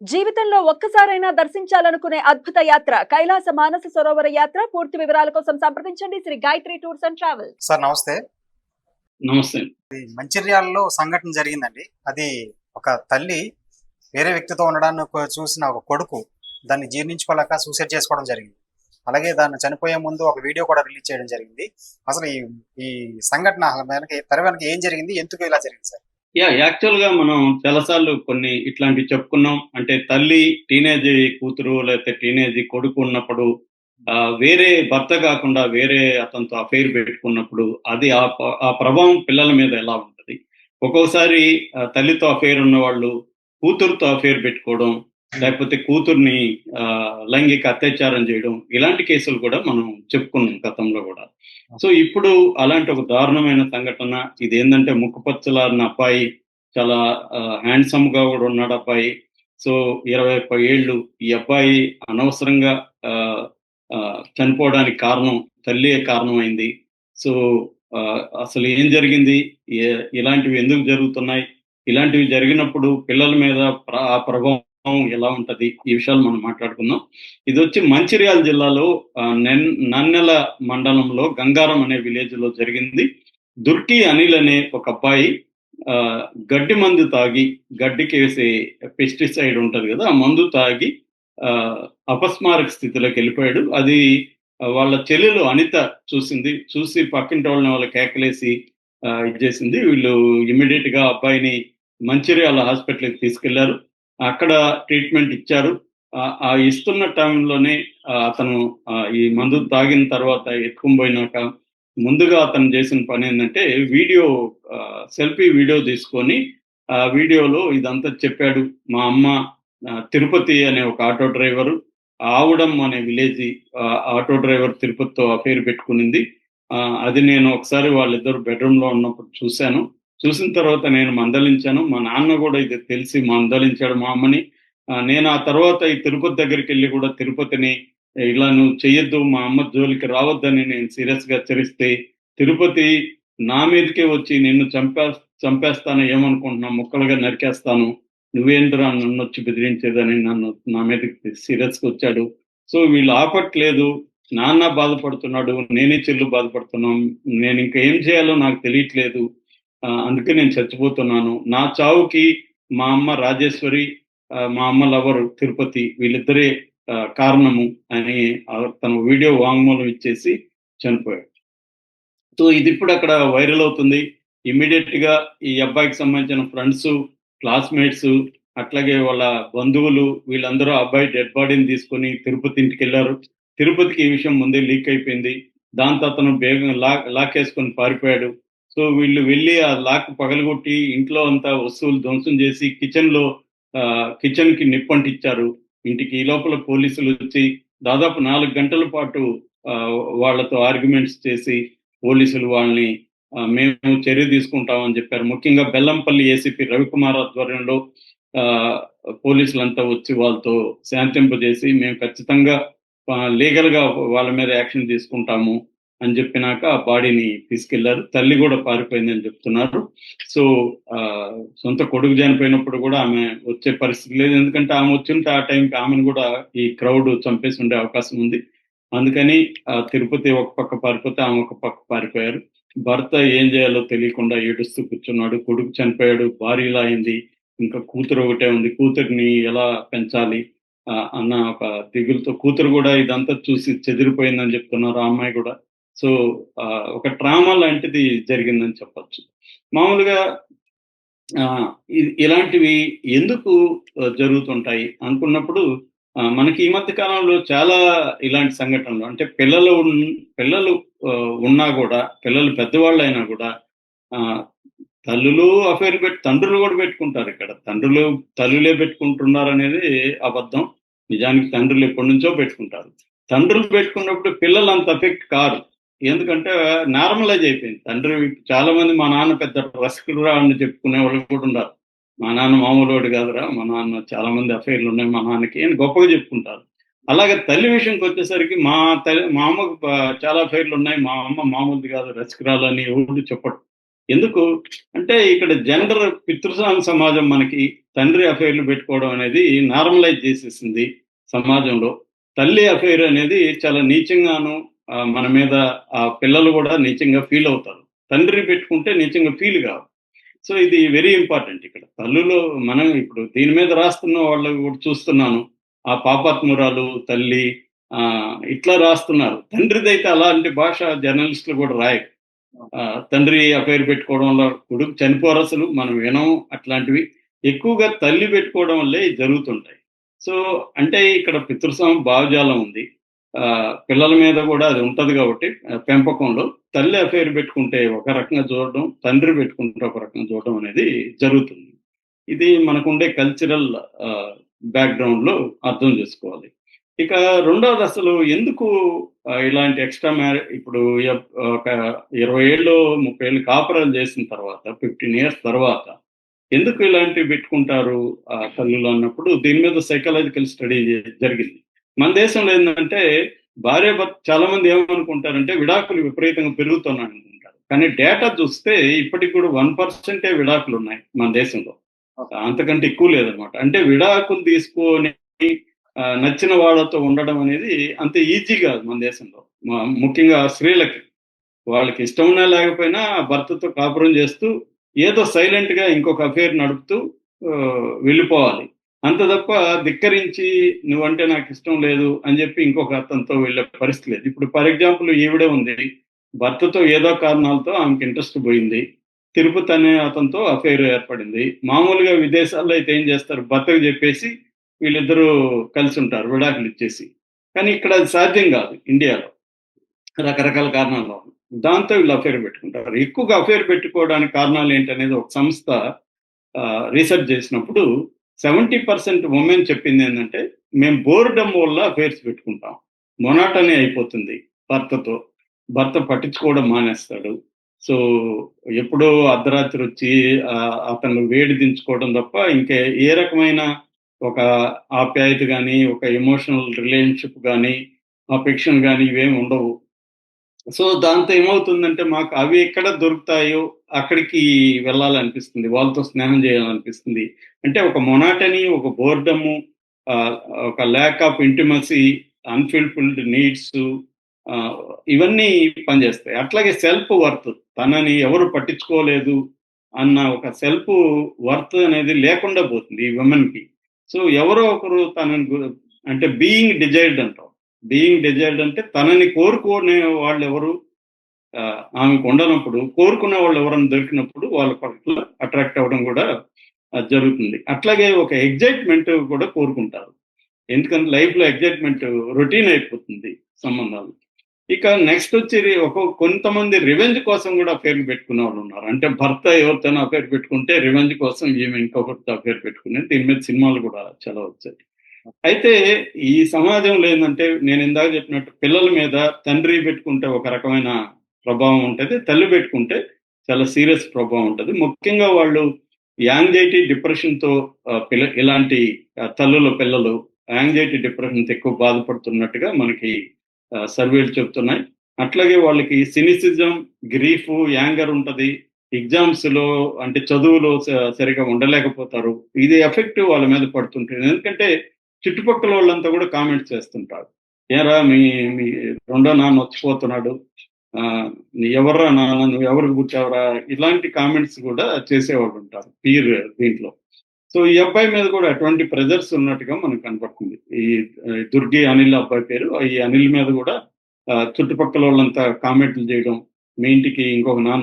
జీవితంలో ఒక్కసారైనా దర్శించాలనుకునే అద్భుత యాత్ర కైలాస మానస సరోవర యాత్ర. పూర్తి వివరాల కోసం సంప్రదించండి. Sri Gayatri tours and travel sir నమస్తే. నమస్తే. మంచిర్యాలలో సంఘటన జరిగిందండి. అది ఒక తల్లి వేరే వ్యక్తితో ఉండడాన్ని చూసిన ఒక కొడుకు దాన్ని జీర్ణించుకోలేక సూసైడ్ చేసుకోవడం జరిగింది. అలాగే దాన్ని చనిపోయే ముందు ఒక వీడియో కూడా రిలీజ్ చేయడం జరిగింది. అసలు ఈ ఈ సంఘటన వెనక తెర వెనక ఏం జరిగింది? ఎందుకు ఇలా జరిగింది సార్? యా యాక్చువల్గా మనం చాలాసార్లు కొన్ని ఇట్లాంటివి చెప్పుకున్నాం. అంటే తల్లి టీనేజ్ కూతురు లేకపోతే టీనేజ్ కొడుకు ఉన్నప్పుడు ఆ, వేరే భర్త కాకుండా వేరే అతనితో అఫైర్ పెట్టుకున్నప్పుడు అది ఆ ఆ ప్రభావం పిల్లల మీద ఎలా ఉంటది? ఒక్కొక్కసారి ఆ, తల్లితో అఫైర్ ఉన్న వాళ్ళు కూతురుతో అఫైర్ పెట్టుకోవడం లేకపోతే కూతుర్ని ఆ, లైంగిక అత్యాచారం చేయడం ఇలాంటి కేసులు కూడా మనం చెప్పుకున్నాం గతంలో కూడా. సో ఇప్పుడు అలాంటి ఒక దారుణమైన సంఘటన ఇది ఏంటంటే ముక్కుపచ్చలారిన అబ్బాయి చాలా హ్యాండ్సమ్గా కూడా ఉన్నాడు అబ్బాయి. సో ఇరవై ఒక్క ఏళ్ళు ఈ అబ్బాయి అనవసరంగా ఆ, చనిపోవడానికి కారణం తల్లి కారణం అయింది సో ఆ, అసలు ఏం జరిగింది? ఇలాంటివి ఎందుకు జరుగుతున్నాయి? ఇలాంటివి జరిగినప్పుడు పిల్లల మీద ఆ ప్రభావం ఎలా ఉంటది? ఈ విషయాలు మనం మాట్లాడుకుందాం. ఇది వచ్చి మంచిర్యాల జిల్లాలో నన్నెల మండలంలో గంగారం అనే విలేజ్లో జరిగింది. దుర్కి అనిల్ అనే ఒక అబ్బాయి ఆ, గడ్డి మందు తాగి గడ్డికి వేసే పెస్టిసైడ్ ఉంటది కదా ఆ మందు తాగి ఆ, అపస్మారక స్థితిలోకి వెళ్ళిపోయాడు. అది వాళ్ళ చెల్లెలు అనిత చూసింది. చూసి పక్కింటి వాళ్ళని వాళ్ళ కేకలేసి ఇచ్చేసింది ఇది చేసింది. వీళ్ళు ఇమ్మీడియట్గా అబ్బాయిని మంచిర్యాల హాస్పిటల్కి తీసుకెళ్ళారు. అక్కడ ట్రీట్మెంట్ ఇచ్చారు. ఆ- ఇస్తున్న టైంలోనే అతను ఈ మందు తాగిన తర్వాత ఎత్తుకుని ముందుగా అతను చేసిన పని ఏంటంటే వీడియో సెల్ఫీ వీడియో తీసుకొని ఆ వీడియోలో ఇదంతా చెప్పాడు. మా అమ్మ తిరుపతి అనే ఒక ఆటో డ్రైవరు ఆవుడం అనే విలేజ్ ఆటో డ్రైవర్ తిరుపతితో అఫేర్ పెట్టుకునింది. ఆ, అది నేను ఒకసారి వాళ్ళిద్దరు బెడ్రూమ్లో ఉన్నప్పుడు చూశాను. చూసిన తర్వాత నేను మందలించాను. మా నాన్న కూడా ఇది తెలిసి మందలించాడు. మా అమ్మని నేను ఆ తర్వాత ఈ తిరుపతి దగ్గరికి వెళ్ళి కూడా తిరుపతిని ఇలా నువ్వు చెయ్యొద్దు మా అమ్మ జోలికి రావద్దని నేను సీరియస్గా హెచ్చరిస్తే తిరుపతి నా మీదకే వచ్చి నిన్ను చంపే చంపేస్తాను ఏమనుకుంటున్నా ముక్కలుగా నరికేస్తాను. నువ్వేంద్రా నన్ను వచ్చి బెదిరించేదని నన్ను నా మీదకి సీరియస్గా వచ్చాడు. సో వీళ్ళు ఆపట్లేదు నాన్న బాధపడుతున్నాడు నేనే చెల్లు బాధపడుతున్నాం. నేను ఇంకా ఏం చేయాలో నాకు తెలియట్లేదు. అందుకే నేను చచ్చిపోతున్నాను. నా చావుకి మా అమ్మ రాజేశ్వరి మా అమ్మ లవర్ తిరుపతి వీళ్ళిద్దరే కారణము అని తన వీడియో వాంగ్మూలం ఇచ్చేసి చనిపోయాడు. సో ఇది ఇప్పుడు అక్కడ వైరల్ అవుతుంది. ఇమ్మీడియట్గా ఈ అబ్బాయికి సంబంధించిన ఫ్రెండ్స్ క్లాస్మేట్స్ అట్లాగే వాళ్ళ బంధువులు వీళ్ళందరూ అబ్బాయి డెడ్ బాడీని తీసుకొని తిరుపతి ఇంటికి వెళ్ళారు. తిరుపతికి ఈ విషయం ముందే లీక్ అయిపోయింది. దాంతో అతను బేగం లా లాకేసుకొని పారిపోయాడు. సో వీళ్ళు వెళ్ళి ఆ లాక్ పగలగొట్టి ఇంట్లో అంతా వస్తువులు ధ్వంసం చేసి కిచెన్లో కిచెన్కి నిప్పంటిచ్చారు. ఇంటికి ఈ లోపల పోలీసులు వచ్చి దాదాపు నాలుగు గంటల పాటు ఆ, వాళ్ళతో ఆర్గ్యుమెంట్స్ చేసి పోలీసులు వాళ్ళని మేము చర్య తీసుకుంటామని చెప్పారు. ముఖ్యంగా బెల్లంపల్లి ఏసీపీ రవికుమార్ ఆధ్వర్యంలో ఆ, పోలీసులంతా వచ్చి వాళ్ళతో శాంతింపజేసి మేము ఖచ్చితంగా లీగల్గా వాళ్ళ మీద యాక్షన్ తీసుకుంటాము. అని చెప్పినాక ఆ బాడీని తీసుకెళ్ళారు. తల్లి కూడా పారిపోయిందని చెప్తున్నారు. సో ఆ, సొంత కొడుకు చనిపోయినప్పుడు కూడా ఆమె వచ్చే పరిస్థితి లేదు. ఎందుకంటే ఆమె వచ్చింటే ఆ టైంకి ఆమెను కూడా ఈ క్రౌడ్ చంపేసి ఉండే అవకాశం ఉంది. అందుకని ఆ, తిరుపతి ఒక పక్క పారిపోతే ఆమె ఒక పక్క పారిపోయారు. భర్త ఏం చేయాలో తెలియకుండా ఏడుస్తూ కూర్చున్నాడు. కొడుకు చనిపోయాడు. భార్య ఇలా అయింది. ఇంకా కూతురు ఒకటే ఉంది. కూతురిని ఎలా పెంచాలి అన్న ఒక దిగులతో కూతురు కూడా ఇదంతా చూసి చెదిరిపోయిందని చెప్తున్నారు ఆ అమ్మాయి కూడా. సో ఆ, ఒక ట్రామా లాంటిది జరిగిందని చెప్పొచ్చు. మామూలుగా ఆ, ఇలాంటివి ఎందుకు జరుగుతుంటాయి అనుకున్నప్పుడు మనకి ఈ మధ్య కాలంలో చాలా ఇలాంటి సంఘటనలు అంటే పిల్లలు పిల్లలు ఉన్నా కూడా పిల్లలు పెద్దవాళ్ళు అయినా కూడా తల్లులు అఫైర్ పెట్టి తండ్రులు కూడా పెట్టుకుంటారు ఇక్కడ. తండ్రులు తల్లులే పెట్టుకుంటున్నారు అనేది అబద్ధం. నిజానికి తండ్రులు ఎప్పటి నుంచో పెట్టుకుంటారు. తండ్రులు పెట్టుకున్నప్పుడు పిల్లలు అంత ఎఫెక్ట్ కారు ఎందుకంటే నార్మలైజ్ అయిపోయింది. తండ్రి చాలా మంది మా నాన్న పెద్ద రసికుడురా అని చెప్పుకునే వాళ్ళు కూడా ఉన్నారు. మా నాన్న మామూలు వాడు కాదురా. మా నాన్న చాలా మంది అఫైర్లు ఉన్నాయి మా నాన్నకి అని గొప్పగా చెప్పుకుంటారు. అలాగే తల్లి విషయంకి వచ్చేసరికి మా తల్లి మా అమ్మకు చాలా అఫైర్లు ఉన్నాయి. మా అమ్మ మామూలుది కాదు రసికురాలు అని ఎవరు చెప్పడు ఎందుకు? అంటే ఇక్కడ జెండర్ పితృస్వామి సమాజం మనకి తండ్రి అఫైర్లు పెట్టుకోవడం అనేది నార్మలైజ్ చేసేసింది సమాజంలో. తల్లి అఫైర్ అనేది చాలా నీచంగాను మన మీద ఆ పిల్లలు కూడా నిజంగా ఫీల్ అవుతారు. తండ్రి పెట్టుకుంటే నిజంగా ఫీల్ కావు. సో ఇది వెరీ ఇంపార్టెంట్ ఇక్కడ. తల్లులో మనం ఇప్పుడు దీని మీద రాస్తున్న వాళ్ళు కూడా చూస్తున్నాను. ఆ పాపాత్మురాలు తల్లి ఆ ఇట్లా రాస్తున్నారు. తండ్రిదైతే అలాంటి భాష జర్నలిస్టులు కూడా రాయరు. తండ్రి అఫైర్ పెట్టుకోవడం వల్ల కొడుకు చనిపోరు అసలు మనం వినం అట్లాంటివి. ఎక్కువగా తల్లి పెట్టుకోవడం వల్లే జరుగుతుంటాయి. సో అంటే ఇక్కడ పితృస్వామి భావజాలం ఉంది. పిల్లల మీద కూడా అది ఉంటది కాబట్టి పెంపకంలో తల్లి అఫేర్ పెట్టుకుంటే ఒక రకంగా చూడడం తండ్రి పెట్టుకుంటే ఒక రకంగా చూడడం అనేది జరుగుతుంది. ఇది మనకుండే కల్చరల్ బ్యాక్గ్రౌండ్లో అర్థం చేసుకోవాలి. ఇక రెండవది అసలు ఎందుకు ఇలాంటి ఎక్స్ట్రా మ్యారే ఇప్పుడు ఒక ఇరవై ఏళ్ళు ముప్పై ఏళ్ళు కాపురాలు చేసిన తర్వాత ఫిఫ్టీన్ ఇయర్స్ తర్వాత ఎందుకు ఇలాంటివి పెట్టుకుంటారు ఆ తల్లులు అన్నప్పుడు? దీని మీద సైకలాజికల్ స్టడీ జరిగింది. మన దేశంలో ఏంటంటే భార్య భర్త చాలా మంది ఏమనుకుంటారంటే విడాకులు విపరీతంగా పెరుగుతున్నాయి అనుకుంటారు కానీ డేటా చూస్తే ఇప్పటికి కూడా వన్ పర్సెంటే విడాకులు ఉన్నాయి మన దేశంలో. అంతకంటే ఎక్కువ లేదనమాట. అంటే విడాకులు తీసుకొని నచ్చిన వాళ్ళతో ఉండడం అనేది అంత ఈజీ కాదు మన దేశంలో. ముఖ్యంగా స్త్రీలకి. వాళ్ళకి ఇష్టం ఉన్నా లేకపోయినా భర్తతో కాపురం చేస్తూ ఏదో సైలెంట్గా ఇంకొక అఫేర్ నడుపుతూ వెళ్ళిపోవాలి. అంత తప్ప ధిక్కరించి నువ్వంటే నాకు ఇష్టం లేదు అని చెప్పి ఇంకొక అతనితో వెళ్ళే పరిస్థితి లేదు. ఇప్పుడు ఫర్ ఎగ్జాంపుల్ ఈవిడే ఉంది. భర్తతో ఏదో కారణాలతో ఆమెకి ఇంట్రెస్ట్ పోయింది. తిరుపతి అనే అతనితో అఫైర్ ఏర్పడింది. మామూలుగా విదేశాల్లో అయితే ఏం చేస్తారు? భర్తకు చెప్పేసి వీళ్ళిద్దరూ కలిసి ఉంటారు విడాకులు ఇచ్చేసి. కానీ ఇక్కడ అది సాధ్యం కాదు ఇండియాలో. రకరకాల కారణాలు దాంతో వీళ్ళు అఫేర్ పెట్టుకుంటారు. ఎక్కువగా అఫేర్ పెట్టుకోవడానికి కారణాలు ఏంటనేది ఒక సంస్థ రీసెర్చ్ చేసినప్పుడు సెవెంటీ పర్సెంట్ ఉమెన్ చెప్పింది ఏంటంటే మేము బోర్డమ్ వల్ల అఫేర్స్ పెట్టుకుంటాం. మొనాటనే అయిపోతుంది భర్తతో. భర్త పట్టించుకోవడం మానేస్తాడు. సో ఎప్పుడో అర్ధరాత్రి వచ్చి అతను వేడి దించుకోవడం తప్ప ఇంకే ఏ రకమైన ఒక ఆప్యాయత కానీ ఒక ఎమోషనల్ రిలేషన్షిప్ కానీ అఫెక్షన్ కానీ ఇవేమి ఉండవు. సో దాంతో ఏమవుతుందంటే మాకు అవి ఎక్కడ దొరుకుతాయో అక్కడికి వెళ్ళాలనిపిస్తుంది. వాళ్ళతో స్నేహం చేయాలనిపిస్తుంది. అంటే ఒక మొనాటని ఒక బోర్డము ఒక lack of intimacy unfulfilled needs ఇవన్నీ పనిచేస్తాయి. అట్లాగే సెల్ఫ్ వర్త్ తనని ఎవరు పట్టించుకోలేదు అన్న ఒక సెల్ఫ్ వర్త్ అనేది లేకుండా పోతుంది ఈ ఉమెన్కి కి. సో ఎవరో ఒకరు తనని అంటే బీయింగ్ డిజైర్డ్ అంటాం. బీయింగ్ డిజైర్డ్ అంటే తనని కోరుకునే వాళ్ళు ఎవరు? ఆ, ఆమెకు ఉండనప్పుడు కోరుకునే వాళ్ళు ఎవరైనా దొరికినప్పుడు వాళ్ళ పట్ల అట్రాక్ట్ అవ్వడం కూడా జరుగుతుంది. అట్లాగే ఒక ఎగ్జైట్మెంట్ కూడా కోరుకుంటారు. ఎందుకంటే లైఫ్లో ఎగ్జైట్మెంట్ రొటీన్ అయిపోతుంది సంబంధాలు. ఇక నెక్స్ట్ వచ్చి ఒక కొంతమంది రివెంజ్ కోసం కూడా పేర్లు పెట్టుకునే వాళ్ళు ఉన్నారు. అంటే భర్త ఎవరితోనో పేరు పెట్టుకుంటే రివెంజ్ కోసం ఈమె ఇంకొకరితో పేరు పెట్టుకునే దీని మీద సినిమాలు కూడా చాలా వచ్చాయి. అయితే ఈ సమాజంలో ఏంటంటే నేను ఇందాక చెప్పినట్టు పిల్లల మీద తండ్రి పెట్టుకుంటే ఒక రకమైన ప్రభావం ఉంటుంది తల్లి పెట్టుకుంటే చాలా సీరియస్ ప్రభావం ఉంటుంది. ముఖ్యంగా వాళ్ళు యాంగ్జైటీ డిప్రెషన్తో పిల్ల ఇలాంటి తల్లుల పిల్లలు యాంగ్జైటీ డిప్రెషన్తో ఎక్కువ బాధపడుతున్నట్టుగా మనకి సర్వేలు చెప్తున్నాయి. అట్లాగే వాళ్ళకి సినిసిజం గ్రీఫ్ యాంగర్ ఉంటది. ఎగ్జామ్స్లో అంటే చదువులో సరిగా ఉండలేకపోతారు. ఇది ఎఫెక్ట్ వాళ్ళ మీద పడుతుంటుంది. ఎందుకంటే చుట్టుపక్కల వాళ్ళంతా కూడా కామెంట్ చేస్తుంటారు. ఏరా మీ మీ రెండో నాన్న వచ్చిపోతున్నాడు ఆ, నీ ఎవర్రా నాన్న? నువ్వు ఎవరికి పుట్టావరా? ఇలాంటి కామెంట్స్ కూడా చేసేవాళ్ళు ఉంటారు పీర్ దీంట్లో. సో ఈ అబ్బాయి మీద కూడా అటువంటి ప్రెజర్స్ ఉన్నట్టుగా మనకు కనపడుతుంది. ఈ దుర్గి అనిల్ అబ్బాయి పేరు. ఈ అనిల్ మీద కూడా ఆ, చుట్టుపక్కల వాళ్ళంతా కామెంట్లు చేయడం మీ ఇంటికి ఇంకొక నాన్న